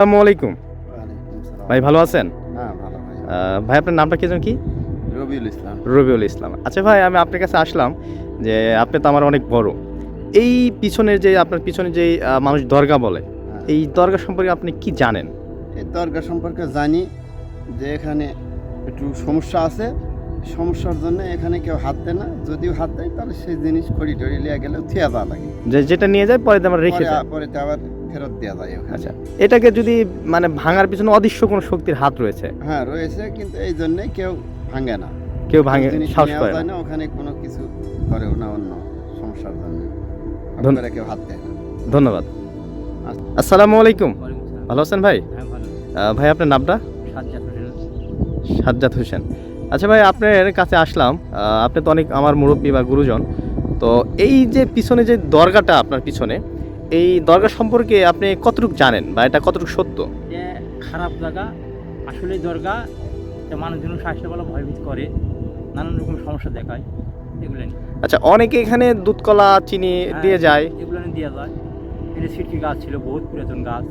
আসসালামু আলাইকুম। ভাই ভালো আছেন? ভাই। আপনার নামটা কি যেন কি? রবিউল ইসলাম। রবিউল ইসলাম। আচ্ছা ভাই আমি আপনার কাছে আসলাম যে আপনি তো আমার অনেক বড়। এই পিছনের যে আপনার পিছনে যে মানুষ দরগা বলে হ্যাঁ। এই দরগা সম্পর্কে আপনি কি জানেন? এই দরগা সম্পর্কে জানি যে এখানে একটু সমস্যা আছে। সমস্যার জন্য এখানে কেউ হাত দেয় না। যদিও হাত দেয় তাহলে সেই জিনিস খড়ি টড়ি লিয়ে গেলে থিয়া দেওয়া লাগে। যে যেটা নিয়ে যায় পরে আমরা রেখে পরে পরে আবার ফেরত দেওয়া যায় ওখানে। আচ্ছা এটাকে যদি মানে ভাঙার পিছনে অদৃশ্য কোনো শক্তির হাত রয়েছে? হ্যাঁ রয়েছে কিন্তু এই জন্য কেউ ভাঙে না। কেউ ভাঙে জিনিস সাহস করে না। ওখানে কোনো কিছু করেও না অন্য সমস্যার জন্য। ধন্য- আপনারা কেউ হাত দেয় না। ধন্যবাদ। আচ্ছা। আসসালামু আলাইকুম। ভালো আছেন ভাই? হ্যাঁ ভাই আপনার নামটা? সাজ্জাদ হোসেন। সাজ্জাদ হোসেন। আচ্ছা ভাই আপনার কাছে আসলাম। আপনি তো অনেক আমার মুরব্বী বা গুরুজন। তো এই যে পিছনে যে দরগাটা আপনার পিছনে এই দরগা সম্পর্কে আপনি কতটুকু জানেন বা এটা কতটুকু সত্য? খারাপ জায়গা। আসলে দরগা মানুষজন স্বাস্থ্য বলা ভয়ভীত করে নানান রকম সমস্যা দেখায়। এগুলো আচ্ছা অনেকে এখানে দুধ কলা চিনি দিয়ে যায়। এগুলো দেওয়া যায়। এটা সিটকি গাছ ছিল বহুত পুরাতন গাছ।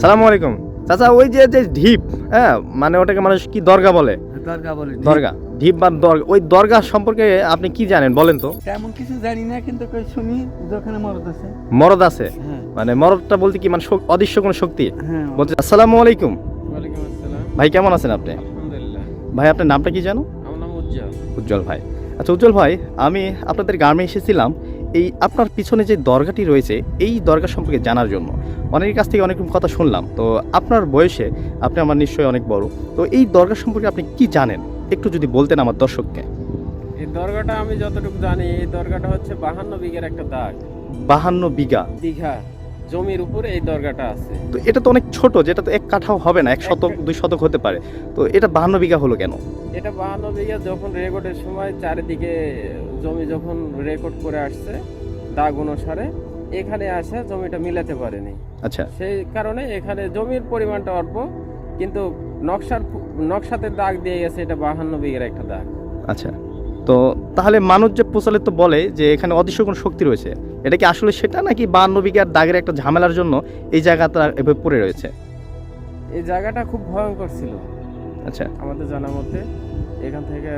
সালামু আলাইকুম। চাচা ওই যে যে ঢিপ হ্যাঁ মানে ওটাকে মানুষ কি দরগা বলে? দরগা বলে দরগা ঢিপ বা দরগা ওই দরগা সম্পর্কে আপনি কি জানেন বলেন তো। তেমন কিছু জানি না কিন্তু শুনি যেখানে মরদ আছে। মরদ আছে? হ্যাঁ। মানে মরদটা বলতে কি মানে অদৃশ্য কোনো শক্তি? হ্যাঁ বলতে আসসালামু আলাইকুম। ভাই কেমন আছেন আপনি? আলহামদুলিল্লাহ। ভাই আপনার নামটা কি জানো আমার নাম উজ্জ্বল। উজ্জ্বল ভাই। আচ্ছা উজ্জ্বল ভাই আমি আপনাদের গ্রামে এসেছিলাম। এই আপনার পিছনে যে দরগাটি রয়েছে এই দরগা সম্পর্কে জানার জন্য। অনেকের কাছ থেকে অনেক কথা শুনলাম। তো আপনার বয়সে আপনি আমার নিশ্চয়ই অনেক বড়। তো এই দরগা সম্পর্কে আপনি কি জানেন? একটু যদি বলতেন আমার দর্শককে। এই দরগাটা আমি যতটুকু জানি এই দরগাটা হচ্ছে বাহান্ন বিঘের একটা দাগ। বাহান্ন বিঘা। দীঘা জমির উপরে এই দরগাটা আছে। তো এটা তো অনেক ছোট যেটা তো এক কাঠাও হবে না এক শতক দুই শতক হতে পারে। তো এটা বাহান্ন বিঘা হলো কেন? এটা বাহান্ন বিঘা যখন রেকর্ডের সময় চারিদিকে জমি যখন রেকর্ড করে আসছে দাগ অনুসারে এখানে আসে জমিটা মিলাতে পারেনি। আচ্ছা। সেই কারণে এখানে জমির পরিমাণটা অল্প কিন্তু নকশার নকশাতে দাগ দিয়ে গেছে এটা বাহান্ন বিঘের একটা দাগ। আচ্ছা। তো তাহলে মানুষ যে প্রচলিত বলে যে এখানে অদৃশ্য কোনো শক্তি রয়েছে এটা কি আসলে সেটা নাকি বাহান্ন বিঘার দাগের একটা ঝামেলার জন্য এই জায়গাটা এভাবে পড়ে রয়েছে? এই জায়গাটা খুব ভয়ঙ্কর ছিল। আচ্ছা। আমাদের জানা মতে এখান থেকে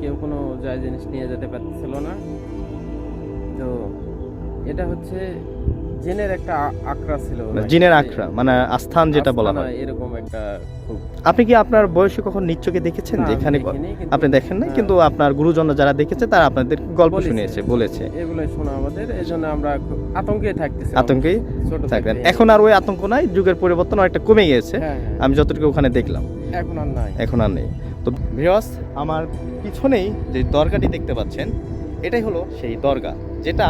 কেউ কোনো যায় জিনিস নিয়ে যেতে পারছিল না। তো এটা হচ্ছে জিনের একটা আখড়া ছিল জিনের আখড়া মানে আস্থান যেটা বলা হয়। এরকম একটা খুব আপনি কি আপনার বয়সে কখন নিচ্চকে দেখেছেন? যে এখানে আপনি দেখেন না হ্যাঁ, কিন্তু আপনার গুরুজনরা যারা দেখেছে তারা আপনাদের গল্প শুনিয়েছে বলেছে। এগুলোই শোনা আমাদের এই জন্য আমরা আতঙ্কে থাকতেছি আতঙ্কেই ছোট থাকবেন এখন আর ওই আতঙ্ক নাই যুগের পরিবর্তন অনেকটা কমে গিয়েছে। হ্যাঁ, হ্যাঁ, আমি যতটুকু ওখানে দেখলাম। এখন আর নাই। এখন আর নেই। তো ভিওয়াস আমার পিছনেই যে দরগাটি দেখতে পাচ্ছেন, এটাই হলো সেই দরগা, যেটা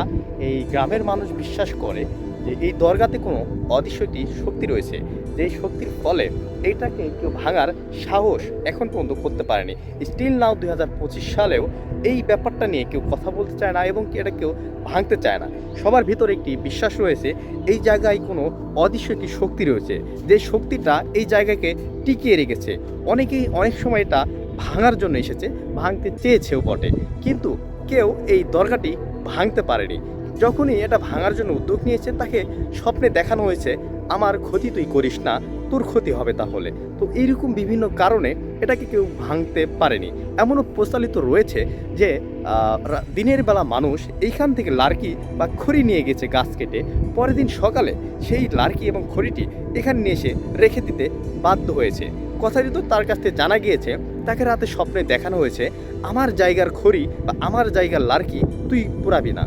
এই গ্রামের মানুষ বিশ্বাস করে। যে এই দরগাতে কোনো অদৃশ্য একটি শক্তি রয়েছে, যে শক্তির ফলে এইটাকে কেউ ভাঙার সাহস এখন পর্যন্ত করতে পারেনি। স্টিল নাও দুই হাজার পঁচিশ সালেও এই ব্যাপারটা নিয়ে কেউ কথা বলতে চায় না এবং এটা কেউ ভাঙতে চায় না। সবার ভিতরে একটি বিশ্বাস রয়েছে, এই জায়গায় কোনো অদৃশ্য একটি শক্তি রয়েছে, যে শক্তিটা এই জায়গাকে টিকিয়ে রেখেছে। অনেকেই অনেক সময় এটা ভাঙার জন্য এসেছে, ভাঙতে চেয়েছেও বটে, কিন্তু কেউ এই দরগাটি ভাঙতে পারেনি। যখনই এটা ভাঙার জন্য উদ্যোগ নিয়েছে তাকে স্বপ্নে দেখানো হয়েছে, আমার ক্ষতি তুই করিস না, তোর ক্ষতি হবে তাহলে। তো এইরকম বিভিন্ন কারণে এটাকে কেউ ভাঙতে পারেনি। এমনও প্রচলিত রয়েছে যে দিনের বেলা মানুষ এইখান থেকে লার্কি বা খড়ি নিয়ে গেছে গাছ কেটে। পরের দিন সকালে সেই লার্কি এবং খড়িটি এখানে নিয়ে এসে রেখে দিতে বাধ্য হয়েছে। কথাটি তো তার কাছ থেকে জানা গিয়েছে, তাকে রাতে স্বপ্নে দেখানো হয়েছে, আমার জায়গার খড়ি বা আমার জায়গার লার্কি তুই পুরাবি না।